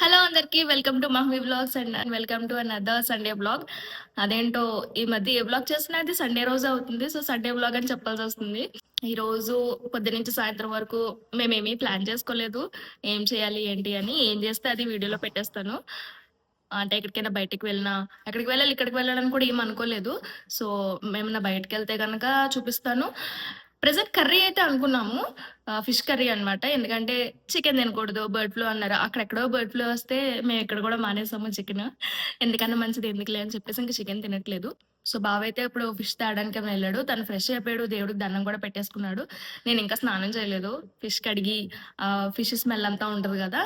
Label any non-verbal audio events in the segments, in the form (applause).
Hello అందరికీ welcome to Mahmi blogs and welcome to another Sunday blog అదేంటో ఈ మధ్య ఏ బ్లాగ్ చేస్తున్నా అది సండే రోజు అవుతుంది. సో సండే బ్లాగ్ అని చెప్పాల్సి వస్తుంది. ఈ రోజు పొద్దు నుంచి సాయంత్రం వరకు మేమేమీ ప్లాన్ చేసుకోలేదు. ఏం చేయాలి ఏంటి అని ఏం చేస్తే అది వీడియోలో పెట్టేస్తాను. అంటే ఎక్కడికైనా బయటికి వెళ్ళినా ఎక్కడికి వెళ్ళాలి ఇక్కడికి వెళ్ళాలని కూడా ఏం అనుకోలేదు. సో మేము బయటకు వెళ్తే కనుక చూపిస్తాను. ప్రెసెంట్ కర్రీ అయితే అనుకున్నాము. ఫిష్ కర్రీ అనమాట ఎందుకంటే చికెన్ తినకూడదు బర్డ్ ఫ్లూ అన్నారు. అక్కడెక్కడో బర్డ్ ఫ్లూ వస్తే మేము ఇక్కడ కూడా మానేసాము చికెన్. ఎందుకన్నా మంచిది ఎందుకులే అని చెప్పేసి ఇంకా చికెన్ తినట్లేదు. సో బావ అయితే ఇప్పుడు ఫిష్ తేడానికి వెళ్ళాడు. తను ఫ్రెష్ అయిపోయాడు దేవుడికి దండం కూడా పెట్టేసుకున్నాడు. నేను ఇంకా స్నానం చేయలేదు. ఫిష్ కడిగి ఫిష్ స్మెల్ అంతా ఉంటుంది కదా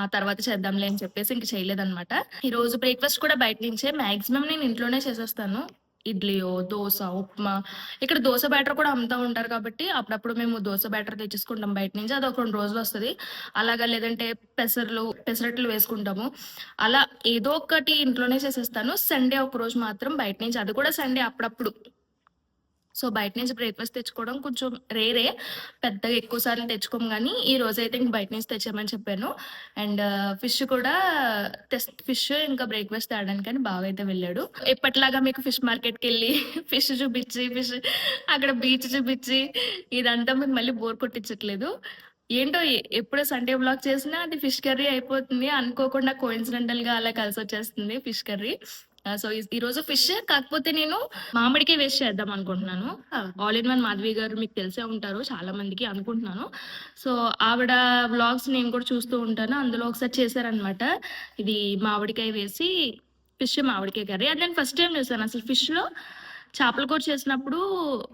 ఆ తర్వాత చేద్దాంలే అని చెప్పేసి ఇంక చేయలేదన్నమాట. ఈ రోజు బ్రేక్ఫాస్ట్ కూడా బయట నుంచే. మాక్సిమం నేను ఇంట్లోనే చేసేస్తాను. ఇడ్లీయో దోశ ఉప్మా. ఇక్కడ దోశ బ్యాటర్ కూడా అమ్ముతా ఉంటారు కాబట్టి అప్పుడప్పుడు మేము దోశ బ్యాటర్ తెచ్చేసుకుంటాం బయట నుంచి. అది ఒక రెండు రోజులు వస్తుంది. అలాగా లేదంటే పెసర్లు పెసరట్లు వేసుకుంటాము. అలా ఏదో ఒకటి ఇంట్లోనే చేసేస్తాను. సండే ఒక రోజు మాత్రం బయట నుంచి. అది కూడా సండే అప్పుడప్పుడు. సో బయట నుంచి బ్రేక్ఫాస్ట్ తెచ్చుకోవడం కొంచెం రేరే పెద్దగా ఎక్కువ సార్లు తెచ్చుకోము కానీ ఈ రోజు అయితే ఇంక బయట నుంచి తెచ్చామని చెప్పాను. అండ్ ఫిష్ కూడా ఫిష్ ఇంకా బ్రేక్ఫాస్ట్ తేడానికి కానీ బాగా అయితే వెళ్ళాడు. ఎప్పటిలాగా మీకు ఫిష్ మార్కెట్కి వెళ్ళి (laughs) ఫిష్ చూపించి ఫిష్ అక్కడ బీచ్ చూపించి ఇదంతా మీకు మళ్ళీ బోర్ కొట్టించట్లేదు. ఏంటో ఎప్పుడో సండే బ్లాగ్ చేసినా అది ఫిష్ కర్రీ అయిపోతుంది అనుకోకుండా కోయిన్సిడెంటల్గా అలా కలిసి వచ్చేస్తుంది ఫిష్ కర్రీ. సో ఈ రోజు ఫిష్ కాకపోతే నేను మామిడికే వేస్ట్ చేద్దాం అనుకుంటున్నాను. ఆల్ ఇన్ వన్ మాధవి గారు మీకు తెలిసే ఉంటారు చాలా మందికి అనుకుంటున్నాను. సో ఆవిడ వ్లాగ్స్ నేను కూడా చూస్తూ ఉంటాను అందులో ఒకసారి చేశారనమాట ఇది మామిడికాయ వేసి ఫిష్ మామిడికాయ కర్రీ. అది నేను ఫస్ట్ టైం చూసాను అసలు fish లో చేపల కూర చేసినప్పుడు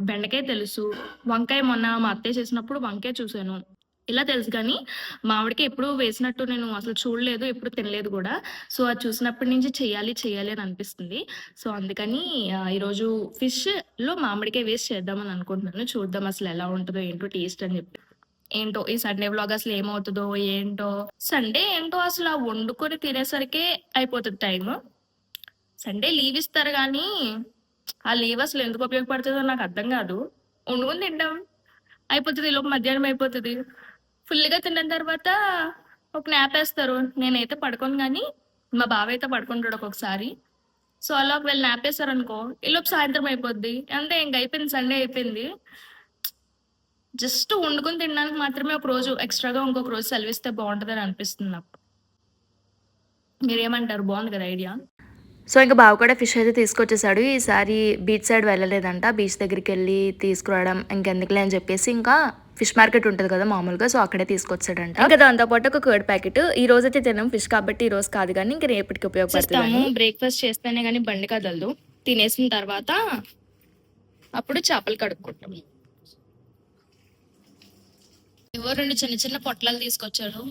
బెండకాయ తెలుసు. వంకాయ మొన్న మా అత్తయ్య చేసినప్పుడు వంకాయ చూశాను. ఇలా తెలుసు కానీ మామిడికి ఎప్పుడు వేసినట్టు నేను అసలు చూడలేదు ఎప్పుడు తినలేదు కూడా. సో అది చూసినప్పటి నుంచి చేయాలి చేయాలి అని అనిపిస్తుంది. సో అందుకని ఈరోజు ఫిష్లో మామిడికాయ వేస్ట్ చేద్దామని అనుకుంటున్నాను. చూద్దాం అసలు ఎలా ఉంటుందో ఏంటో టేస్ట్ అని చెప్పి. ఏంటో ఈ సండే వ్లాగ్ అసలు ఏమవుతుందో ఏంటో. సండే ఏంటో అసలు ఆ వండుకొని తినేసరికి అయిపోతుంది టైం సండే లీవ్ ఇస్తారు కానీ ఆ లీవ్ అసలు ఎందుకు ఉపయోగపడుతుందో నాకు అర్థం కాదు. వండుకొని తింటాం. అయిపోతుంది లోపు మధ్యాహ్నం అయిపోతుంది. ఫుల్గా తిన్న తర్వాత ఒక నాప్ వేస్తారు. నేనైతే పడుకోను కానీ మా బావ అయితే పడుకుంటాడు ఒక్కొక్కసారి. సో అలా ఒకవేళ నాపేశారు అనుకో ఈలోపు సాయంత్రం అయిపోద్ది. అంతే ఇంక అయిపోయింది సండే అయిపోయింది. జస్ట్ వండుకొని తినడానికి మాత్రమే ఒక రోజు ఎక్స్ట్రాగా ఇంకొక రోజు సెలవిస్తే బాగుంటుందని అనిపిస్తుంది నాకు. మీరేమంటారు? బాగుంది కదా ఐడియా? సో ఇంకా బావ కూడా ఫిష్ అయితే తీసుకొచ్చేసాడు. ఈసారి బీచ్ సైడ్ వెళ్ళలేదంట. బీచ్ దగ్గరికి వెళ్ళి తీసుకురావడం ఇంకెందుకులే అని చెప్పేసి ఇంకా ఫిష్ మార్కెట్ ఉంటుంది కదా మామూలుగా సో అక్కడే తీసుకొచ్చాడంట. ఇంకా దాంతోపాటు ఒక కర్డ్ ప్యాకెట్ ఈ రోజు అయితే తిన్నాం ఫిష్ కాబట్టి ఈ రోజు కాదు కానీ ఇంకా రేపటికి ఉపయోగపడుతుంది బ్రేక్ఫాస్ట్ చేస్తేనే కానీ బండి కదలదు. తినేసిన తర్వాత అప్పుడు చేపలు కడుక్కుంటాం. ఎవరు రెండు చిన్న చిన్న పొట్లాలు తీసుకొచ్చారు.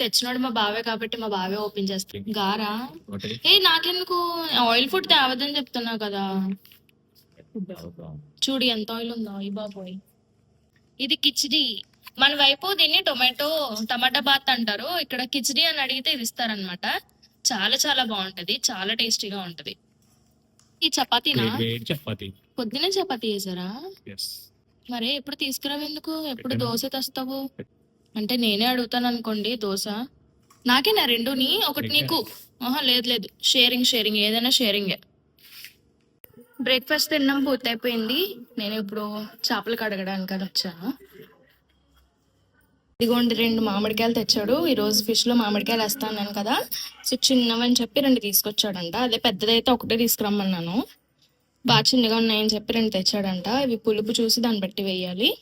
తెచ్చినాడు మా బావే కాబట్టి మా బావే ఓపెన్ చేస్తాడు. గారా? ఏ నాకెందుకు? ఆయిల్ ఫుడ్ తేవద్దని చెప్తున్నా కదా. చూడు ఎంత ఆయిల్ ఉందో ఈ బాబోయ్. ఇది కిచిడి. మన వైపు దీన్ని టొమాటో టమాటా బాత్ అంటారు. ఇక్కడ కిచిడి అని అడిగితే ఇది ఇస్తారనమాట చాలా చాలా బాగుంటది. చాలా టేస్టీగా ఉంటది. ఈ చపాతీనా? చపాతి. పొద్దునే చపాతీ చేసారా ఎస్ మరే ఎప్పుడు తీసుకురావు ఎందుకు? ఎప్పుడు. దోశ తెస్తావు? అంటే నేనే అడుగుతాను అనుకోండి దోశ. నాకేనా రెండుని? ఒకటి నీకు. ఆహా లేదు లేదు. షేరింగ్ షేరింగ్ ఏదైనా షేరింగే బ్రేక్ఫాస్ట్ తినడం పూర్తయిపోయింది. నేను ఇప్పుడు చేపలు కడగడానికి అని వచ్చాను. ఇదిగోండి రెండు మామిడికాయలు తెచ్చాడు. ఈరోజు ఫిష్లో మామిడికాయలు వేస్తాను కదా. సో చిన్నవని చెప్పి రెండు తీసుకొచ్చాడంట. అదే పెద్దదైతే ఒకటే తీసుకురమ్మన్నాను. బాగా చిన్నగా ఉన్నాయని చెప్పి రెండు తెచ్చాడంట. ఇవి పులుపు చూసి దాన్ని బట్టి వేయాలి.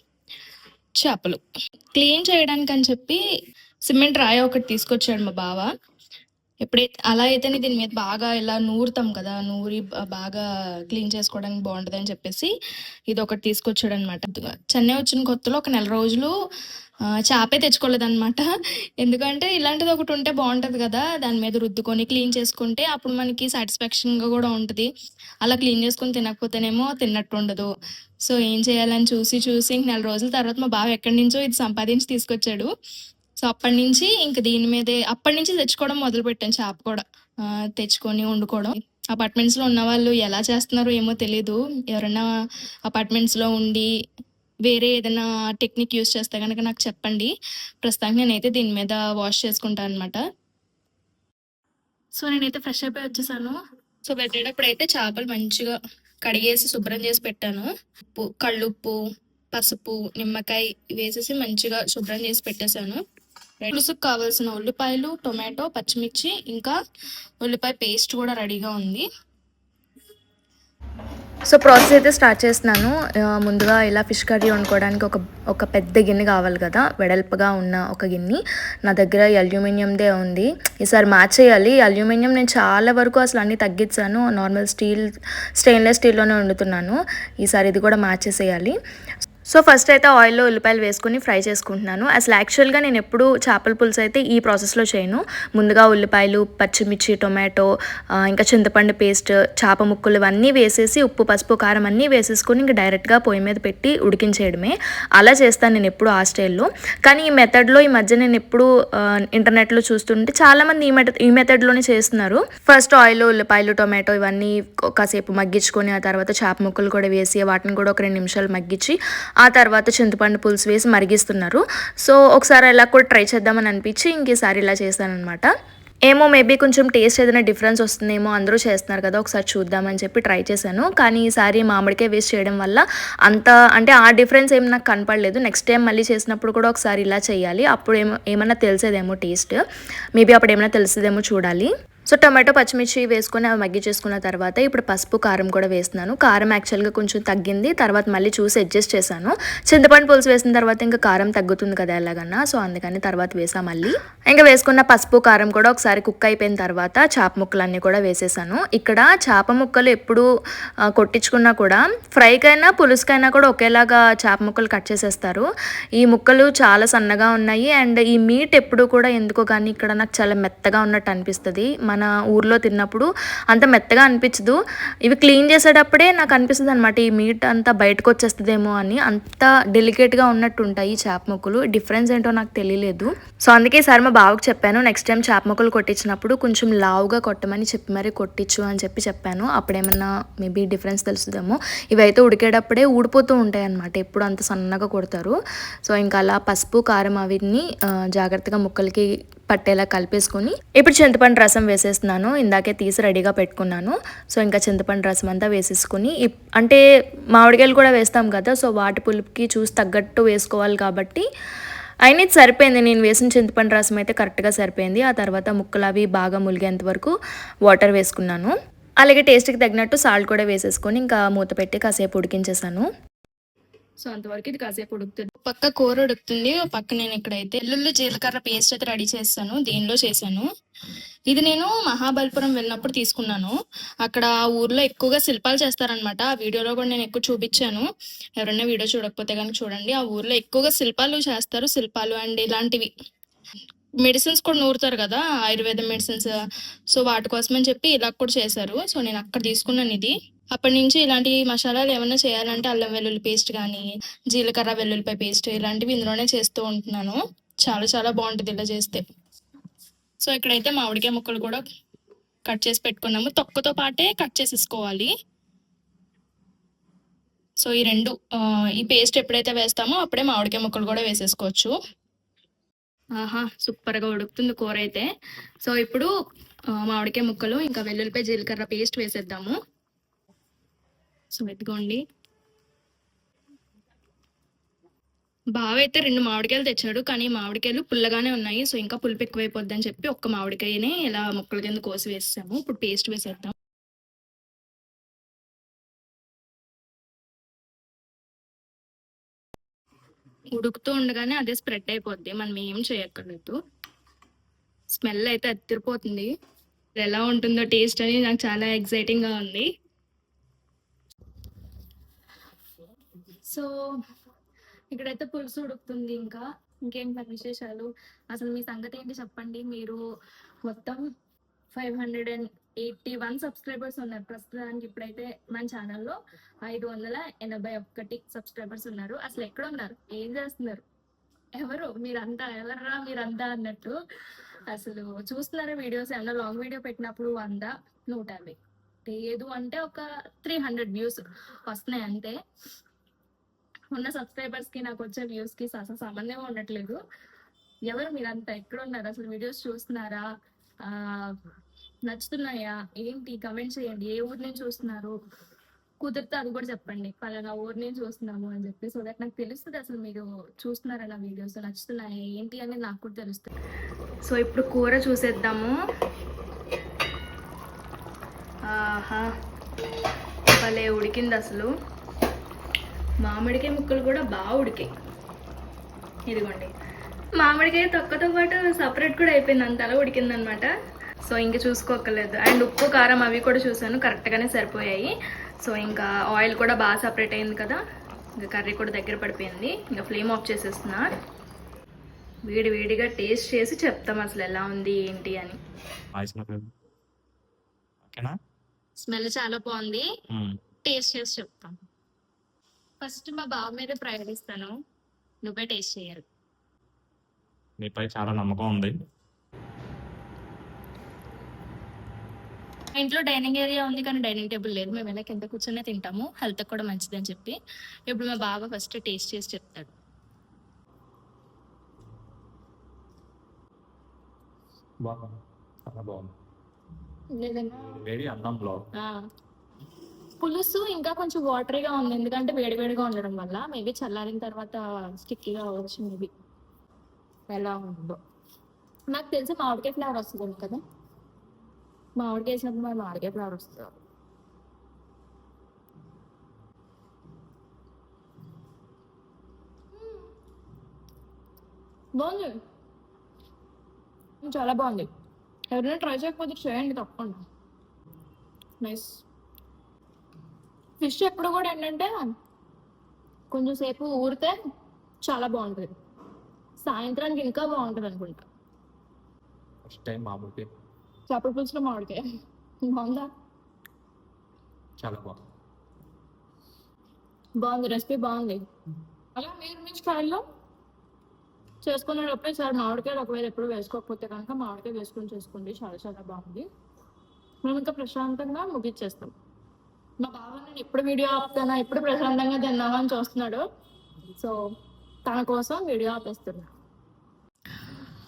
చేపలు. క్లీన్ చేయడానికి అని చెప్పి సిమెంట్ రాయి ఒకటి తీసుకొచ్చాడు మా బావ. ఎప్పుడైతే అలా అయితేనే దీని మీద బాగా ఇలా నూరుతాం కదా నూరి బాగా క్లీన్ చేసుకోవడానికి బాగుంటుంది అని చెప్పేసి ఇది ఒకటి తీసుకొచ్చాడు అనమాట చెన్నై వచ్చిన కొత్తలో ఒక నెల రోజులు చేపే తెచ్చుకోలేదన్నమాట ఎందుకంటే ఇలాంటిది ఒకటి ఉంటే బాగుంటుంది కదా దాని మీద రుద్దుకొని క్లీన్ చేసుకుంటే అప్పుడు మనకి సాటిస్ఫాక్షన్గా కూడా ఉంటుంది. అలా క్లీన్ చేసుకొని తినకపోతేనేమో తిన్నట్టు ఉండదు. సో ఏం చేయాలని చూసి చూసి ఇంక నెల రోజుల తర్వాత మా బావ ఎక్కడి నుంచో ఇది సంపాదించి తీసుకొచ్చాడు. సో అప్పటి నుంచి ఇంక దీని మీదే అప్పటి నుంచి తెచ్చుకోవడం మొదలు పెట్టాను చేప కూడా తెచ్చుకొని వండుకోవడం. అపార్ట్మెంట్స్లో ఉన్న వాళ్ళు ఎలా చేస్తున్నారో ఏమో తెలీదు. ఎవరైనా అపార్ట్మెంట్స్లో ఉండి వేరే ఏదైనా టెక్నిక్ యూస్ చేస్తే కనుక నాకు చెప్పండి. ప్రస్తుతానికి నేనైతే దీని మీద వాష్ చేసుకుంటాను అనమాట సో నేనైతే ఫ్రెష్ అయిపోయి వచ్చేసాను. సో పెట్టేటప్పుడు అయితే చేపలు మంచిగా కడిగేసి శుభ్రం చేసి పెట్టాను. ఉప్పు కళ్ళుప్పు పసుపు నిమ్మకాయ వేసేసి మంచిగా శుభ్రం చేసి పెట్టేశాను. పులుసుకు కావాల్సిన ఉల్లిపాయలు టొమాటో పచ్చిమిర్చి ఇంకా ఉల్లిపాయ పేస్ట్ కూడా రెడీగా ఉంది. సో ప్రాసెస్ అయితే స్టార్ట్ చేస్తున్నాను. ముందుగా ఇలా ఫిష్ కర్రీ వండుకోవడానికి ఒక ఒక పెద్ద గిన్నె కావాలి కదా వెడల్పుగా ఉన్న ఒక గిన్నె. నా దగ్గర అల్యూమినియందే ఉంది. ఈసారి మ్యాచ్ చేయాలి. అల్యూమినియం నేను చాలా వరకు అసలు అన్నీ తగ్గించాను. నార్మల్ స్టీల్ స్టెయిన్లెస్ స్టీల్లోనే వండుతున్నాను. ఈసారి ఇది కూడా మ్యాచ్ చేసేయాలి. సో ఫస్ట్ అయితే ఆయిల్లో ఉల్లిపాయలు వేసుకుని ఫ్రై చేసుకుంటున్నాను. అసలు యాక్చువల్గా నేను ఎప్పుడు చేపల పులుసు అయితే ఈ ప్రాసెస్లో చేయను. ముందుగా ఉల్లిపాయలు పచ్చిమిర్చి టొమాటో ఇంకా చింతపండు పేస్ట్ చేప ముక్కలు ఇవన్నీ వేసేసి ఉప్పు పసుపు కారం అన్నీ వేసేసుకొని ఇంకా డైరెక్ట్గా పొయ్యి మీద పెట్టి ఉడికించేయడమే. అలా చేస్తాను నేను ఎప్పుడు ఆ స్టైల్లో. కానీ ఈ మెథడ్లో ఈ మధ్య నేను ఎప్పుడు ఇంటర్నెట్లో చూస్తుంటే చాలామంది ఈ మెథడ్ ఈ మెథడ్లోనే చేస్తున్నారు. ఫస్ట్ ఆయిల్ ఉల్లిపాయలు టొమాటో ఇవన్నీ కాసేపు మగ్గించుకొని ఆ తర్వాత చేప ముక్కలు కూడా వేసి వాటిని కూడా ఒక రెండు నిమిషాలు మగ్గించి ఆ తర్వాత చింతపండు పులుసు వేసి మరిగిస్తున్నారు. సో ఒకసారి ఇలా కూడా ట్రై చేద్దామని అనిపించి ఇంక ఈసారి ఇలా చేశానమాట ఏమో మేబీ కొంచెం టేస్ట్ ఏదైనా డిఫరెన్స్ వస్తుందేమో అందరూ చేస్తున్నారు కదా ఒకసారి చూద్దామని చెప్పి ట్రై చేశాను. కానీ ఈసారి మామిడికాయ వేస్ట్ చేయడం వల్ల అంత అంటే ఆ డిఫరెన్స్ ఏం నాకు కనపడలేదు. నెక్స్ట్ టైం మళ్ళీ చేసినప్పుడు కూడా ఒకసారి ఇలా చేయాలి. అప్పుడు ఏమో ఏమన్నా తెలిసేదేమో టేస్ట్. మేబీ అప్పుడు ఏమైనా తెలిసేదేమో చూడాలి. సో టమాటో పచ్చిమిర్చి వేసుకొని అవి మగ్గి చేసుకున్న తర్వాత ఇప్పుడు పసుపు కారం కూడా వేస్తున్నాను. కారం యాక్చువల్గా కొంచెం తగ్గింది. తర్వాత మళ్ళీ చూసి అడ్జస్ట్ చేశాను. చింతపండు పులుసు వేసిన తర్వాత ఇంకా కారం తగ్గుతుంది కదా ఎలాగన్నా. సో అందుకని తర్వాత వేసా మళ్ళీ. ఇంకా వేసుకున్న పసుపు కారం కూడా ఒకసారి కుక్ అయిపోయిన తర్వాత చేప ముక్కలన్నీ కూడా వేసేసాను. ఇక్కడ చేప ముక్కలు ఎప్పుడు కొట్టించుకున్నా కూడా ఫ్రైకైనా పులుసుకైనా కూడా ఒకేలాగా చేప ముక్కలు కట్ చేసేస్తారు. ఈ ముక్కలు చాలా సన్నగా ఉన్నాయి. అండ్ ఈ మీట్ ఎప్పుడు కూడా ఎందుకో కానీ ఇక్కడ నాకు చాలా మెత్తగా ఉన్నట్టు అనిపిస్తుంది. మన ఊర్లో తిన్నప్పుడు అంత మెత్తగా అనిపించదు. ఇవి క్లీన్ చేసేటప్పుడే నాకు అనిపిస్తుంది అనమాట ఈ మీట్ అంతా బయటకు వచ్చేస్తుందేమో అని. అంత డెలికేట్గా ఉన్నట్టు ఉంటాయి ఈ చేప ముక్కలు. డిఫరెన్స్ ఏంటో నాకు తెలియలేదు. సో అందుకే సార్ మా బావకు చెప్పాను నెక్స్ట్ టైం చేప ముక్కలు కొట్టించినప్పుడు కొంచెం లావుగా కొట్టమని చెప్పి మరీ కొట్టించు అని చెప్పి చెప్పాను. అప్పుడేమన్నా మేబీ డిఫరెన్స్ తెలుస్తుందేమో. ఇవైతే ఉడికేటప్పుడే ఊడిపోతూ ఉంటాయి అనమాట ఎప్పుడు అంత సన్నగా కొడతారు. సో ఇంకా అలా పసుపు కారం అవన్నీ జాగ్రత్తగా ముక్కలకి పట్టేలా కలిపేసుకొని ఇప్పుడు చింతపండు రసం వేసేస్తున్నాను. ఇందాకే తీసి రెడీగా పెట్టుకున్నాను. సో ఇంకా చింతపండు రసం అంతా వేసేసుకుని ఇప్- అంటే మామిడికాయలు కూడా వేస్తాం కదా సో వాటి పులుపుకి చూసి తగ్గట్టు వేసుకోవాలి కాబట్టి అయినా ఇది సరిపోయింది. నేను వేసిన చింతపండు రసం అయితే కరెక్ట్గా సరిపోయింది. ఆ తర్వాత ముక్కలు అవి బాగా ములిగేంత వరకు వాటర్ వేసుకున్నాను. అలాగే టేస్ట్కి తగినట్టు సాల్ట్ కూడా వేసేసుకొని ఇంకా మూత పెట్టి కాసేపు ఉడికించేసాను. సో అంతవరకు ఇది కాసేపు ఉడుకుతుంది. పక్క కూర ఉడుకుతుంది పక్క నేను ఇక్కడైతే ఎల్లుల్లి జీలకర్ర పేస్ట్ అయితే రెడీ చేస్తాను దీనిలో చేశాను. ఇది నేను మహాబలిపురం వెళ్ళినప్పుడు తీసుకున్నాను. అక్కడ ఆ ఊర్లో ఎక్కువగా శిల్పాలు చేస్తారనమాట ఆ వీడియోలో కూడా నేను ఎక్కువ చూపించాను. ఎవరైనా వీడియో చూడకపోతే కనుక చూడండి. ఆ ఊర్లో ఎక్కువగా శిల్పాలు చేస్తారు శిల్పాలు అండ్ ఇలాంటివి. మెడిసిన్స్ కూడా నూరుతారు కదా ఆయుర్వేద మెడిసిన్స్. సో వాటి కోసమని చెప్పి ఇలా కూడా చేశారు. సో నేను అక్కడ తీసుకున్నాను ఇది. అప్పటి నుంచి ఇలాంటి మసాలాలు ఏమైనా చేయాలంటే అల్లం వెల్లుల్లి పేస్ట్ కానీ జీలకర్ర వెల్లుల్లిపాయ పేస్ట్ ఇలాంటివి ఇందులోనే చేస్తూ ఉంటున్నాను. చాలా చాలా బాగుంటుంది ఇలా చేస్తే. సో ఇక్కడైతే మామిడికాయ ముక్కలు కూడా కట్ చేసి పెట్టుకున్నాము. తొక్కతో పాటే కట్ చేసేసుకోవాలి. సో ఈ రెండు ఈ పేస్ట్ ఎప్పుడైతే వేస్తామో అప్పుడే మామిడికాయ ముక్కలు కూడా వేసేసుకోవచ్చు. ఆహా సూపర్గా ఉడుకుతుంది కూర అయితే. సో ఇప్పుడు మామిడికాయ ముక్కలు ఇంకా వెల్లుల్లిపాయ జీలకర్ర పేస్ట్ వేసేద్దాము. సో ఎత్తుకోండి బావ అయితే రెండు మామిడికాయలు తెచ్చాడు కానీ మామిడికాయలు పుల్లగానే ఉన్నాయి. సో ఇంకా పులుపు ఎక్కువైపోద్ది అని చెప్పి ఒక్క మామిడికాయనే ఇలా ముక్కల కింద కోసి వేసాము. ఇప్పుడు పేస్ట్ వేసేద్దాం. ఉడుకుతూ ఉండగానే అదే స్ప్రెడ్ అయిపోద్ది. మనం ఏం చేయక్కర్లేదు. స్మెల్ అయితే అత్తిరిపోతుంది ఎలా ఉంటుందో టేస్ట్ అని నాకు చాలా ఎగ్జైటింగ్గా ఉంది. సో ఇక్కడైతే పులుసు ఉడుకుతుంది ఇంకా. ఇంకేం పని విశేషాలు? అసలు మీ సంగతి ఏంటి చెప్పండి. మీరు మొత్తం five hundred and eighty one subscribers ఉన్నారు ప్రస్తుతానికి. ఇప్పుడైతే మన ఛానల్లో ఐదు వందల ఎనభై ఒక్కటి సబ్స్క్రైబర్స్ ఉన్నారు. అసలు ఎక్కడ ఉన్నారు? ఏం చేస్తున్నారు? ఎవరు? మీరంతా ఎవర్రా? మీరంతా అన్నట్టు అసలు చూస్తున్నారా వీడియోస్? ఏమన్నా లాంగ్ వీడియో పెట్టినప్పుడు వంద నూట యాభై? లేదు అంటే ఒక త్రీ హండ్రెడ్ వ్యూస్ వస్తున్నాయి అంతే. ఉన్న సబ్స్క్రైబర్స్కి నాకు వచ్చే వ్యూస్కి అసలు సంబంధం ఉండట్లేదు. ఎవరు మీరంతా ఎక్కడ ఉన్నారు అసలు వీడియోస్ చూస్తున్నారా? ఆ నచ్చుతున్నాయా? ఏంటి? కమెంట్ చేయండి. ఏ ఊరు నుంచి చూస్తున్నారు? కుదిరితే అది కూడా చెప్పండి. పలానా ఊరు నుంచి చూస్తున్నాము అని చెప్పి. సో దట్ నాకు తెలుస్తుంది అసలు మీరు చూస్తున్నారా నా వీడియోస్ నచ్చుతున్నాయా? ఏంటి అని నాకు కూడా తెలుస్తుంది. సో ఇప్పుడు కూర చూసేద్దాము. ఆహా భలే ఉడికింది అసలు. మామిడికాయ ముక్కలు కూడా బాగా ఉడికాయి. ఇదిగోండి. మామిడికాయ తొక్కతో పాటు సపరేట్ కూడా అయిపోయింది. అంతలా ఉడికిందనమాట. సో ఇంక చూసుకోకలేదు అండ్ ఉప్పు కారం అవి కూడా చూసాను. కరెక్ట్గానే సరిపోయాయి. సో ఇంకా ఆయిల్ కూడా బాగా సపరేట్ అయింది కదా. ఇంకా కర్రీ కూడా దగ్గర పడిపోయింది. ఇంకా ఫ్లేమ్ ఆఫ్ చేసేస్తున్నా. వేడి వేడిగా టేస్ట్ చేసి చెప్తాం అసలు ఎలా ఉంది ఏంటి అని. స్మెల్ చాలా బాగుంది. టేస్ట్ చేసి చెప్తాను ఫస్ట్ మా బావ మీద ప్రయాణిస్తాను నువ్వే టేస్ట్ చేయాలి నీపై చాలా నమ్మకం ఉంది. మా ఇంట్లో డైనింగ్ ఏరియా ఉంది కానీ డైనింగ్ టేబుల్ లేదు. మేము ఎలా కింద కూర్చొని తింటాము. హెల్త్ కూడా మంచిదని చెప్పి ఇప్పుడు మా బావ ఫస్ట్ టేస్ట్ చేసి చెప్తాడు. బాగుంది చాలా బాగుంది. ఆ. పులుసు ఇంకా కొంచెం వాటరీగా ఉంది. ఎందుకంటే వేడివేడిగా ఉండడం వల్ల మేబీ చల్లారిన తర్వాత స్టిక్కీగా అవ్వచ్చు మేబీ. ఎలా ఉందో. నాకు తెలిసి మామిడికాయ ఫ్లేవర్ వస్తుంది కదా. మామిడికాయ వేసినప్పుడు మరి మామిడికాయ ఫ్లేవర్ వస్తుంది? బాగుంది. చాలా బాగుంది. ఎవరైనా ట్రై చేయకపోతే చేయండి తప్పకుండా. నైస్ ఫిష్ ఎప్పుడు కూడా ఏంటంటే కొంచెం సేపు ఊరితే చాలా బాగుంటుంది. సాయంత్రానికి ఇంకా బాగుంటుంది అనుకుంటా. ఫస్ట్ టైం చేపల పులుసులో మామిడికాయ. బాగుందా? చాలా బాగుంది. బాగుంది రెసిపీ బాగుంది. అలా మీరు మీ స్టైల్లో చేసుకునేటప్పుడు సార్ మామిడికాయలు ఒకవేళ ఎప్పుడు వేసుకోకపోతే కనుక మామిడికాయ వేసుకొని చేసుకోండి. చాలా చాలా బాగుంది. మేము ఇంకా ప్రశాంతంగా ముగిచ్చేస్తాం మా బావ నేను ఎప్పుడు వీడియో ఆపుతానా? ఎప్పుడు ప్రశాంతంగా తిన్నామని అని చూస్తున్నాడు. సో తన కోసం వీడియో ఆపేస్తున్నా.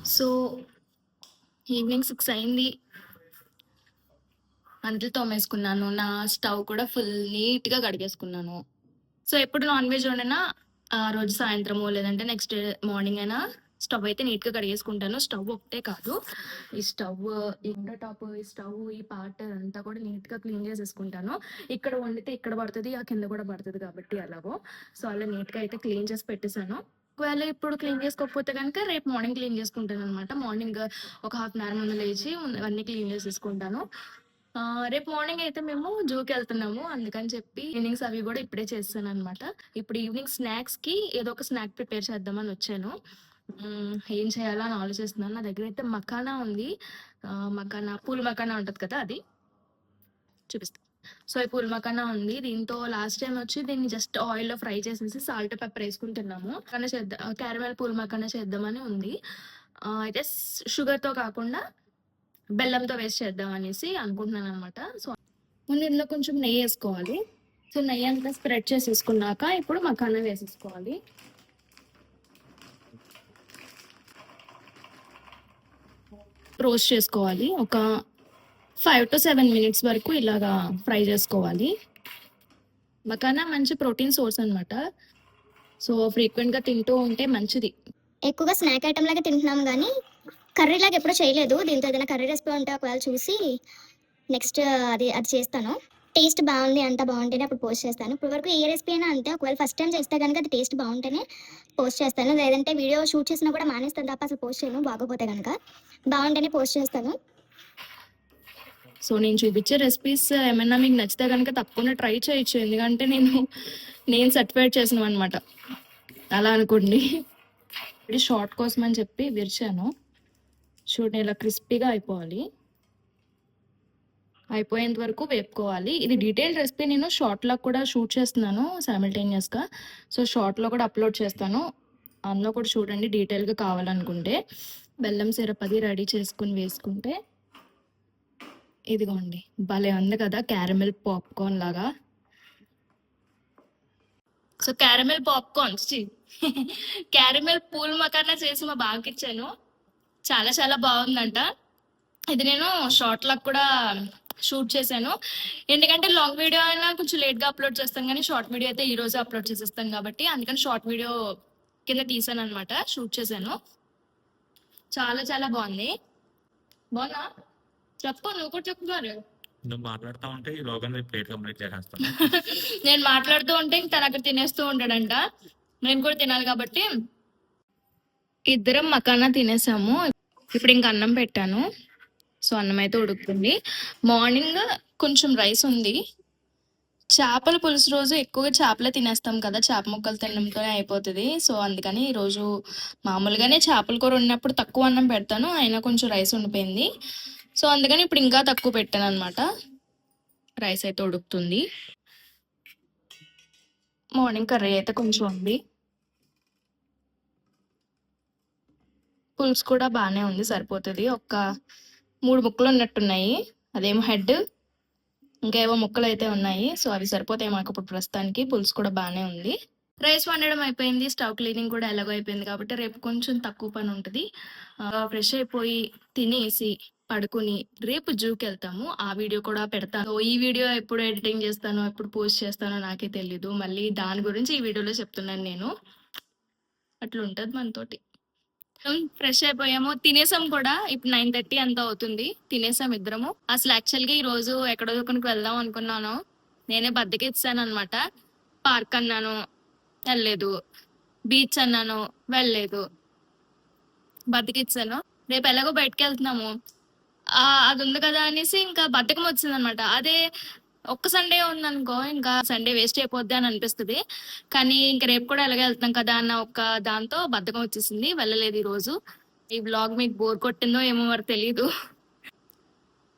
సో ఈవినింగ్ సిక్స్ అయింది. అంట్లు తోమేసుకున్నాను. నా స్టవ్ కూడా ఫుల్ నీట్గా కడిగేసుకున్నాను. సో ఎప్పుడు నాన్ వెజ్ వండినా ఆ రోజు సాయంత్రము లేదంటే నెక్స్ట్ డే మార్నింగ్ అయినా స్టవ్ అయితే నీట్గా కడిగేసుకుంటాను. స్టవ్ ఒకటే కాదు. ఈ స్టవ్ ఈ టాప్ ఈ స్టవ్ ఈ పార్ట్ అంతా కూడా నీట్గా క్లీన్ చేసేసుకుంటాను. ఇక్కడ వండితే ఇక్కడ పడుతుంది ఆ కింద కూడా పడుతుంది కాబట్టి అలాగో సో అలా నీట్గా అయితే క్లీన్ చేసి పెట్టేశాను. ఒకవేళ ఇప్పుడు క్లీన్ చేసుకోకపోతే కనుక రేపు మార్నింగ్ క్లీన్ చేసుకుంటాను అనమాట మార్నింగ్ ఒక హాఫ్ అన్ అవర్ ముందు లేచి అన్నీ క్లీన్ చేసేసుకుంటాను. రేపు మార్నింగ్ అయితే మేము జూకి వెళ్తున్నాము. అందుకని చెప్పి ఈవినింగ్స్ అవి కూడా ఇప్పుడే చేస్తాను అనమాట ఇప్పుడు ఈవినింగ్ స్నాక్స్కి ఏదో ఒక స్నాక్ ప్రిపేర్ చేద్దామని వచ్చాను. ఏం చేయాలా అని ఆలోచిస్తున్నాను. నా దగ్గర అయితే మకానా ఉంది. మకానా పూల మకానా ఉంటుంది కదా అది. చూపిస్తాను సో ఈ పూల మకానా ఉంది. దీంతో లాస్ట్ టైం వచ్చి దీన్ని జస్ట్ ఆయిల్లో ఫ్రై చేసేసి సాల్ట్ పెప్పర్ వేసుకుంటున్నాము. కానీ చేద్దాం క్యారమెల్ పూల మకానా చేద్దామని ఉంది. అయితే షుగర్తో కాకుండా బెల్లంతో వేస్ట్ చేద్దాం అనేసి అనుకుంటున్నాను అనమాట సో ముందు ఇందులో కొంచెం నెయ్యి వేసుకోవాలి. సో నెయ్యి అంతా స్ప్రెడ్ చేసేసుకున్నాక ఇప్పుడు మకానా వేసేసుకోవాలి. రోస్ట్ చేసుకోవాలి. ఒక ఫైవ్ టు సెవెన్ మినిట్స్ వరకు ఇలాగా ఫ్రై చేసుకోవాలి. మకానా మంచి ప్రోటీన్ సోర్స్ అనమాట సో ఫ్రీక్వెంట్గా తింటూ ఉంటే మంచిది. ఎక్కువగా స్నాక్ ఐటమ్ లాగా తింటున్నాం కానీ కర్రీ లాగా ఎప్పుడూ చేయలేదు. దీంతో ఏదైనా కర్రీ రెసిపీ ఉంటే ఒకవేళ చూసి నెక్స్ట్ అది అది చేస్తాను. టేస్ట్ బాగుంది అంతా బాగుంటేనే అప్పుడు పోస్ట్ చేస్తాను. ఇప్పుడు వరకు ఏ రెసిపీ అయినా అంతే ఒకవేళ ఫస్ట్ టైం చేస్తే కనుక అది టేస్ట్ బాగుంటేనే పోస్ట్ చేస్తాను. లేదంటే వీడియో షూట్ చేసినా కూడా మానేస్తాను తప్ప అసలు పోస్ట్ చేయను బాగోపోతే కనుక బాగుంటేనే పోస్ట్ చేస్తాను. సో నేను చూపించే రెసిపీస్ ఏమైనా మీకు నచ్చితే కనుక తప్పకుండా ట్రై చేయొచ్చు. ఎందుకంటే నేను నేను సర్టిఫైడ్ చేసినవి అనమాట అలా అనుకోండి. (laughs) ఇది షార్ట్ కోసం అని చెప్పి విరిచాను. చూడండి ఇలా క్రిస్పీగా అయిపోవాలి. అయిపోయేంత వరకు వేపుకోవాలి. ఇది డీటెయిల్ రెసిపీ నేను షార్ట్లో కూడా షూట్ చేస్తున్నాను సైమిల్టేనియస్గా సో షార్ట్లో కూడా అప్లోడ్ చేస్తాను. అందులో కూడా చూడండి డీటెయిల్గా కావాలనుకుంటే. బెల్లం సిరప్ అది రెడీ చేసుకుని వేసుకుంటే. ఇదిగోండి భలే ఉంది కదా క్యారమెల్ పాప్కార్న్ లాగా. So caramel popcorns (laughs) caramel phool makhana చేసి మా బావకి ఇచ్చాను. చాలా చాలా బాగుందంట. ఇది నేను షార్ట్ లాగ్ కూడా షూట్ చేశాను. ఎందుకంటే లాంగ్ వీడియో అయినా కొంచెం లేట్గా అప్లోడ్ చేస్తాను కానీ షార్ట్ వీడియో అయితే ఈ రోజు అప్లోడ్ చేసేస్తాను కాబట్టి అందుకని షార్ట్ వీడియో కింద తీసాను అనమాట షూట్ చేశాను. చాలా చాలా బాగుంది. బాగున్నా చెప్పు నువ్వు కూడా చెప్పు మరి నువ్వు మాట్లాడుతూ ఉంటే ఈ లోగన్ ప్లేట్ కంప్లీట్ చేసేస్తాను నేను మాట్లాడుతూ ఉంటే ఇంక తను అక్కడ తినేస్తూ ఉంటాడంట నేను కూడా తినాలి కాబట్టి ఇద్దరం మకానా తినేసాము. ఇప్పుడు ఇంక అన్నం పెట్టాను. సో అన్నం అయితే ఉడుకుతుంది. మార్నింగ్ కొంచెం రైస్ ఉంది. చేపల పులుసు రోజు ఎక్కువగా చేపలే తినేస్తాం కదా చేప ముక్కలు తినడంతోనే అయిపోతుంది. సో అందుకని ఈరోజు మామూలుగానే చేపల కూర ఉన్నప్పుడు తక్కువ అన్నం పెడతాను అయినా కొంచెం రైస్ ఉండిపోయింది. సో అందుకని ఇప్పుడు ఇంకా తక్కువ పెట్టాను అనమాట రైస్ అయితే ఉడుకుతుంది. మార్నింగ్ కర్రీ అయితే కొంచెం ఉంది. పులుసు కూడా బాగానే ఉంది సరిపోతుంది. ఒక్క మూడు ముక్కలు ఉన్నట్టున్నాయి అదేమో హెడ్ ఇంకా ఏవో ముక్కలు అయితే ఉన్నాయి. సో అవి సరిపోతాయి మాకు ఇప్పుడు ప్రస్తుతానికి. పులుసు కూడా బాగానే ఉంది. రైస్ వండడం అయిపోయింది. స్టవ్ క్లీనింగ్ కూడా ఎలాగో అయిపోయింది కాబట్టి రేపు కొంచెం తక్కువ పని ఉంటుంది. ఫ్రెష్ అయిపోయి తినేసి పడుకుని రేపు జూకి వెళ్తాము. ఆ వీడియో కూడా పెడతాను. ఈ వీడియో ఎప్పుడు ఎడిటింగ్ చేస్తానో ఎప్పుడు పోస్ట్ చేస్తానో నాకే తెలీదు. మళ్ళీ దాని గురించి ఈ వీడియోలో చెప్తున్నాను నేను. అట్లుంటుంది మనతోటి. ఫ్రెష్ అయిపోయాము. తినేసాం కూడా. ఇప్పుడు నైన్ థర్టీ అంతా అవుతుంది. తినేసాం ఇద్దరము. అసలు యాక్చువల్గా ఈ రోజు ఎక్కడో కొనుక్కు వెళ్దాం అనుకున్నాను. నేనే బద్దకిచ్చాను అనమాట పార్క్ అన్నాను. వెళ్ళలేదు. బీచ్ అన్నాను. వెళ్ళలేదు. బద్దకిచ్చాను రేపు ఎలాగో బయటకు వెళ్తున్నాము. అది ఉంది కదా అనేసి ఇంకా బద్దకం వచ్చింది అనమాట అదే ఒక్క సండే ఉందనుకో ఇంకా సండే వేస్ట్ అయిపోద్ది అని అనిపిస్తుంది. కానీ ఇంకా రేపు కూడా ఎలాగ వెళ్తాం కదా అన్న ఒక దాంతో బద్ధకం వచ్చేసింది. వెళ్ళలేదు ఈ రోజు. ఈ బ్లాగ్ మీకు బోర్ కొట్టిందో ఏమో మరి తెలియదు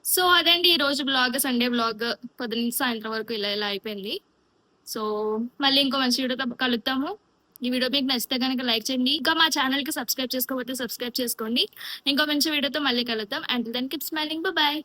సో అదండి ఈ రోజు బ్లాగ్ సండే బ్లాగ్ పొద్దున్న సాయంత్రం వరకు ఇలా ఇలా అయిపోయింది. సో మళ్ళీ ఇంకో మంచి వీడియోతో కలుద్దాము. ఈ వీడియో మీకు నచ్చితే కనుక లైక్ చేయండి. ఇంకా మా ఛానల్కి సబ్స్క్రైబ్ చేసుకోకపోతే సబ్స్క్రైబ్ చేసుకోండి. ఇంకో మంచి వీడియోతో మళ్ళీ కలుద్దాం. And then keep smiling bye